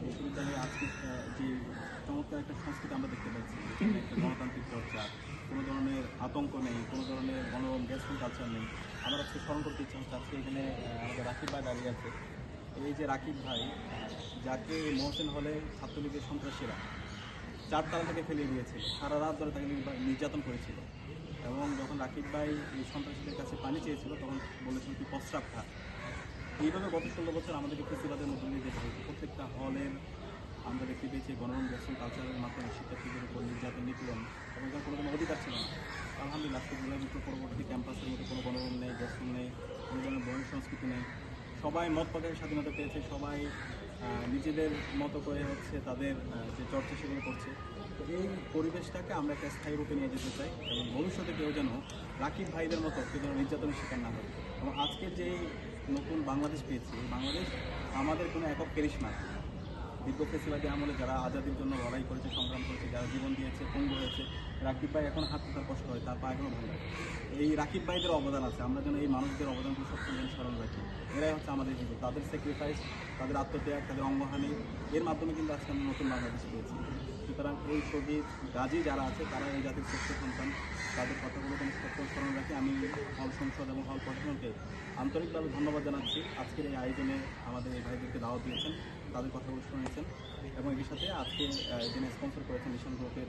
বিশ্ববিদ্যালয়ে আজকে যে চমৎকার একটা সংস্কৃতি আমরা দেখতে পাচ্ছি একটা গণতান্ত্রিক চর্চা কোনো ধরনের আতঙ্ক নেই কোনো ধরনের গণরম গ্যাসফুল কালচার নেই আমার আজকে স্মরণ করতে ইচ্ছা হচ্ছে আজকে এখানে আমাদের রাকিব ভাই দাঁড়িয়ে আছে এই যে রাকিব ভাই যাকে মহসেন হলে ছাত্রলীগের সন্ত্রাসীরা চারতলা থেকে ফেলে দিয়েছিল সারা রাত ধরে তাকে নির্যাতন করেছিল এবং যখন রাকিব ভাই এই সন্ত্রাসীদের কাছে পানি চেয়েছিল তখন বলেছিল তুই প্রস্রাব খা এইভাবে গত ষোলো বছর আমাদেরকে ফেসিবাদের মধ্যে দিয়ে যেতে হয়েছে হলের আমরা দেখতে পেয়েছি গণরম দর্শন কালচারের মাধ্যমে শিক্ষার্থীদের উপর নির্যাতন, নিপীড়ন এবং তার কোনো কোনো অধিকার ছিল না। আলহামদুলিল্লাহ আজকে বিপ্লব পরবর্তী ক্যাম্পাসের মধ্যে কোনো গণরম নেই গ্যাসরুম নেই, কোনো ধরনের বয়ন সংস্কৃতি নেই। সবাই মত প্রকাশের স্বাধীনতা পেয়েছে, সবাই নিজেদের মতো করে হচ্ছে তাদের যে চর্চা সেগুলো করছে। তো এই পরিবেশটাকে আমরা একটা স্থায়ী রূপে নিয়ে যেতে চাই এবং ভবিষ্যতে কেউ যেন রাকিব ভাইদের মতো কেউ যেন নির্যাতনের শিকার না হয়। এবং আজকে যে নতুন বাংলাদেশ পেয়েছি, এই বাংলাদেশ আমাদের কোনো একক কেরিশমা না। দীর্ঘ ফেসিবাদী আমলে যারা আজাদির জন্য লড়াই করেছে, সংগ্রাম করেছে, যারা জীবন দিয়েছে, পঙ্গু হয়েছে, রাকিব ভাই এখন হাঁটতে তার কষ্ট হয়, তার পা এখনও ভালো লাগে। এই রাকিব ভাইদের অবদান আছে, আমরা যেন এই মানুষদের অবদানকে সবসময় স্মরণ রাখি। এরাই হচ্ছে আমাদের জীবন, তাদের স্যাক্রিফাইস তাদের আত্মত্যাগ, তাদের অঙ্গহানি। এর মাধ্যমে কিন্তু আজকে আমরা নতুন বাংলাদেশ পেয়েছি। সুতরাং এই শহীদ গাজী যারা আছে, তারা এই জাতির শ্রেষ্ঠ সন্তান। তাদের কথাগুলো যেন সবসময় স্মরণ রাখি। আমি হল সংসদ এবং হল প্রশাসনকে আন্তরিকভাবে ধন্যবাদ জানাচ্ছি। আজকের এই আয়োজনে আমাদের এই ভাইদেরকে দাওয়াত দিয়েছেন, তাদের কথাগুলো শুনেছেন এবং এর সাথে আজকে যিনি স্পন্সর করেছেন মিশন গ্রুপের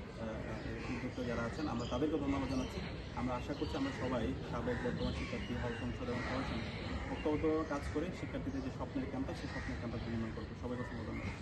উদ্যোক্তা যারা আছেন। আমরা তাদেরকে ধন্যবাদ জানাচ্ছি। আমরা আশা করছি আমরা সবাই সাবেক বর্তমান শিক্ষার্থী, হল সংসদ এবং প্রশাসন ঐক্যবদ্ধ কাজ করে শিক্ষার্থীদের যে স্বপ্নের ক্যাম্পাস, সেই স্বপ্নের ক্যাম্পাস নির্মাণ করব। সবাইকে অসংখ্য ধন্যবাদ।